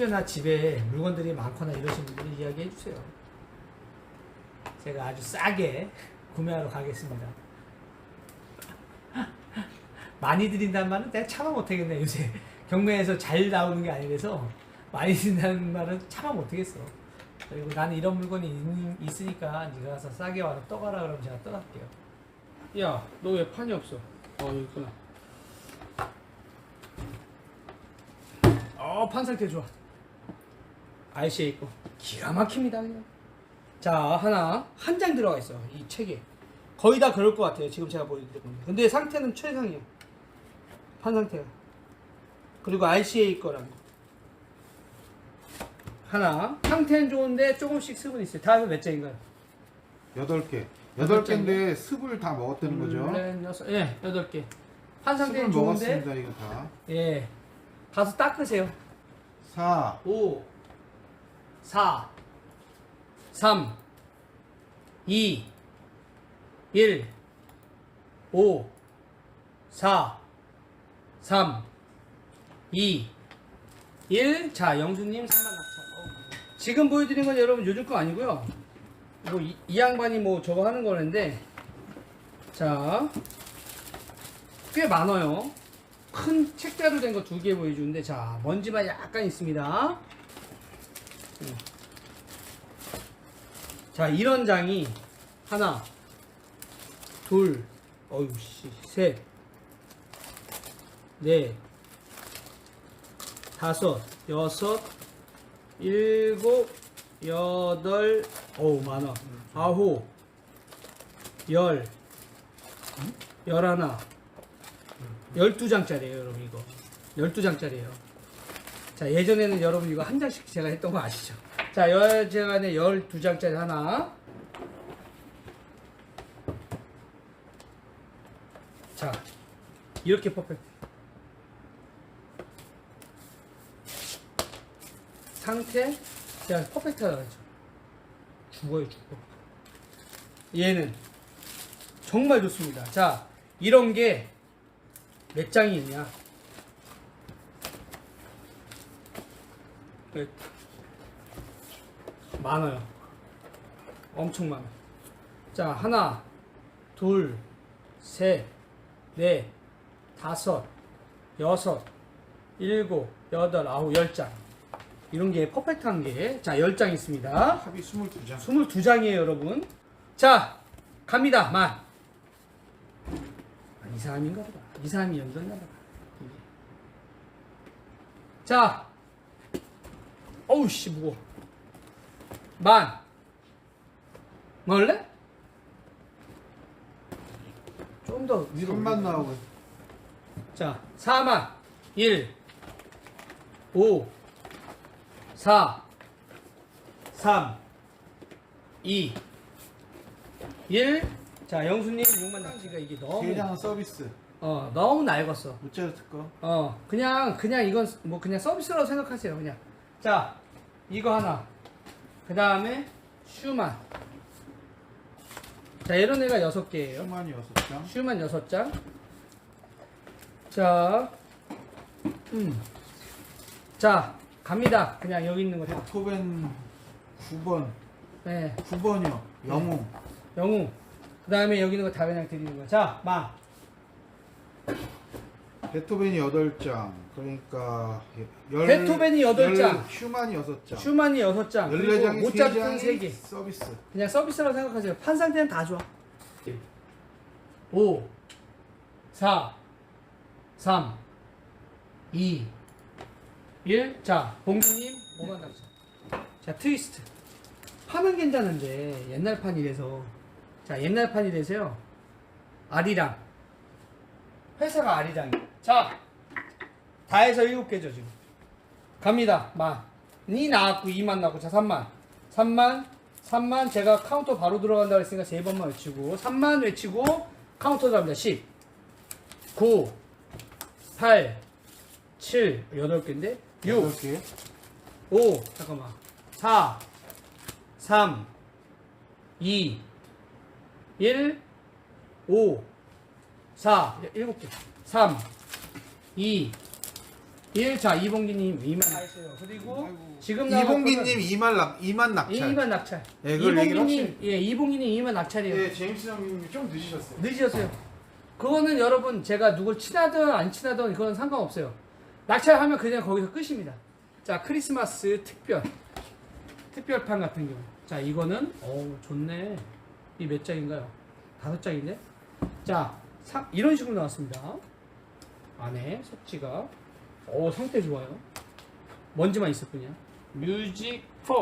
주변이나 집에 물건들이 많거나 이러신 분들이 이야기해 주세요. 제가 아주 싸게 구매하러 가겠습니다. 많이 드린다는 말은 내가 참아 못하겠네 요새 경매에서 잘 나오는 게 아니라서 많이 드린다는 말은 참아 못하겠어. 그리고 나는 이런 물건이 있, 있으니까 네가 가서 싸게 와서 떠가라 그러면 제가 떠갈게요. 야, 너 왜 판이 없어? 어, 여기 있구나. 어, 판 상태 좋아. RCA 있고. 기가 막힙니다 그냥. 자 하나 한 장 들어가 있어 이 책에 거의 다 그럴 것 같아요 지금 제가 보여드릴 겁니다 근데 상태는 최상이에요 판 상태가 그리고 RCA 거랑 하나 상태는 좋은데 조금씩 습은 있어요 다음에 몇 장인가요? 여덟 개. 여덟 개인데 습을 다 먹었다는 거죠. 넷, 여섯, 예, 여덟 개. 판 상태는 좋은데, 먹었습니다 이거 다. 예, 가서 닦으세요. 4, 5, 4, 3, 2, 1, 5, 4, 3, 2, 1. 자, 영수님 3만 낙찰. 지금 보여드린 건 여러분 요즘 거 아니고요. 뭐 이, 이 양반이 뭐 저거 하는 거는데, 자, 꽤 많아요. 큰 책자로 된 거 두 개 보여주는데, 자, 먼지만 약간 있습니다. 자, 이런 장이 하나, 둘, 씨, 셋, 넷, 다섯, 여섯, 일곱, 여덟, 어우 많아. 아홉, 열, 열하나, 열두 장짜리예요, 여러분 이거. 열두 장짜리예요. 자, 예전에는 여러분 이거 한 장씩 제가 했던 거 아시죠? 자, 여제간에 12장짜리 하나. 자, 이렇게 퍼펙트. 상태, 제가 퍼펙트하다고 했죠. 죽어요, 죽어. 얘는 정말 좋습니다. 자, 이런 게 몇 장이 있냐? 네. 많아요. 엄청 많아. 자, 하나, 둘, 셋, 넷, 다섯, 여섯, 일곱, 여덟, 아홉, 열 장. 이런 게 퍼펙트한 게, 자, 열 장 있습니다. 합이 22장. 22장이에요, 여러분. 자, 갑니다. 만. 아, 이 사람인가 보다. 이 사람이 연결나 보다. 자, 어우, 씨, 무거워. 만. 먹을래? 좀 더 위로. 손만 나오고. 자, 4만 1 5 4 3 2 1 자, 영수님 6만 낙지가 이게 너무 세 장은 서비스. 어, 너무 낡았어. 우짜리 특거. 어, 그냥 그냥 이건 뭐 그냥 서비스라고 생각하세요, 그냥. 자, 이거 하나. 그 다음에 슈만. 자, 이런 애가 여섯 개예요. 슈만이 여섯 장. 슈만 여섯 장. 자, 음. 자, 갑니다. 그냥 여기 있는 거 다. 베토벤 9번. 네, 9번이요. 영웅. 영웅. 그 다음에 여기 있는 거 다 그냥 드리는 거. 자, 마. 베토벤이 8장. 그러니까 열, 베토벤이 여덟 장. 열, 슈만이 6장. 슈만이 여섯 장. 그리고 14장이 모차르트는 3장이 세 개. 서비스. 그냥 서비스라고 생각하세요. 판 상태는 다 좋아. 5, 4, 3, 2, 1. 자, 봉주님, 5만 낙지. 자, 트위스트. 판은 괜찮은데, 옛날 판이라서. 자, 옛날 판이라서요. 아리랑. 회사가 아리랑이. 자, 다 해서 7개죠, 지금. 갑니다. 만. 이 나왔고, 2만 나왔고, 자, 3만. 3만, 3만, 제가 카운터 바로 들어간다고 했으니까 세 번만 외치고, 3만 외치고, 카운터 들어갑니다. 10, 9, 8, 7, 8개인데, 6, 8개. 5, 잠깐만. 4, 3, 2, 1, 5, 4, 7개. 3, 2, 1. 자, 이봉기님 2만 나이스요. 그리고. 지금 나온 이봉기님 2만 낙 2만 낙찰. 2만 낙찰. 예, 그걸 얘기를 이봉기님, 예, 이봉기님 2만 낙찰이에요. 예, 제임스 형님 좀 늦으셨어요. 늦으셨어요. 그거는 여러분 제가 누굴 친하든 안 친하든 그건 상관없어요. 낙찰하면 그냥 거기서 끝입니다. 자 크리스마스 특별 특별판 같은 경우. 자 이거는 어 좋네. 이 몇 장인가요? 다섯 장인데. 자 사- 이런 식으로 나왔습니다. 안에 속지가 오 상태 좋아요. 먼지만 있을 뿐이야. 뮤직 4.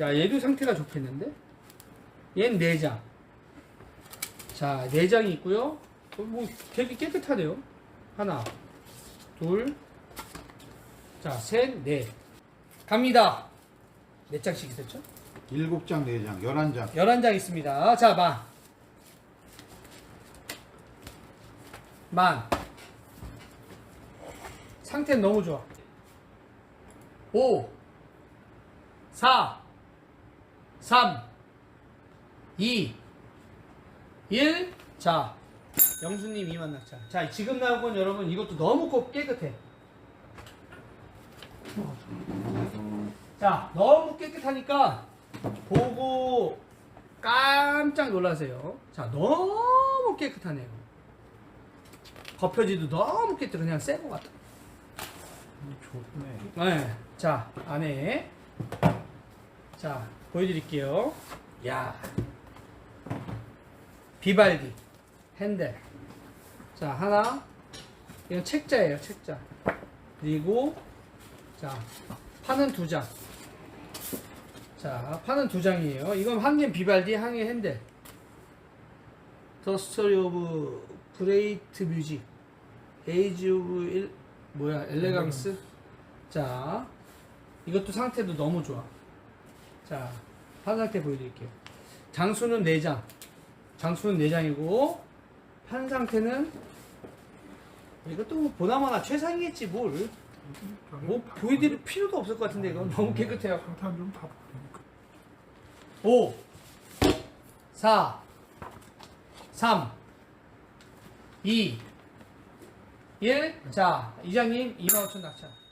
야 얘도 상태가 좋겠는데? 얘는 4장. 자, 4장이 있고요. 어, 뭐 되게 깨끗하네요. 하나, 둘, 자, 셋, 넷. 갑니다. 몇 장씩 있었죠? 7장 4장, 11장. 11장 있습니다. 자, 만. 만. 상태는 너무 좋아. 5, 4, 3, 2, 1. 자, 영수님 이만 낙차. 자, 지금 나온 건 여러분 이것도 너무 곱 깨끗해. 자, 너무 깨끗하니까 보고 깜짝 놀라세요. 자, 너무 깨끗하네요. 겉표지도 너무 깨끗해. 그냥 새거 같아. 좋네. 네. 자, 안에. 자, 보여드릴게요. 야 비발디. 핸들. 자, 하나. 이건 책자예요, 책자. 그리고, 자, 판은 두 장. 자, 판은 두 장이에요. 이건 한 개 비발디, 한 개 핸들. 더 스토리 오브 그레이트 뮤직. 에이지 오브 일, 뭐야, 엘레강스. 자, 이것도 상태도 너무 좋아. 자, 판 상태 보여드릴게요. 장수는 4장. 장수는 4장이고, 판 상태는, 이것도 뭐 보나마나 최상이겠지, 뭘. 뭐, 보여드릴 필요도 없을 것 같은데, 이건 너무 깨끗해요. 상탄 좀 봐. 5, 4, 3, 2, 1. 자, 이장님 25,000 낙찰.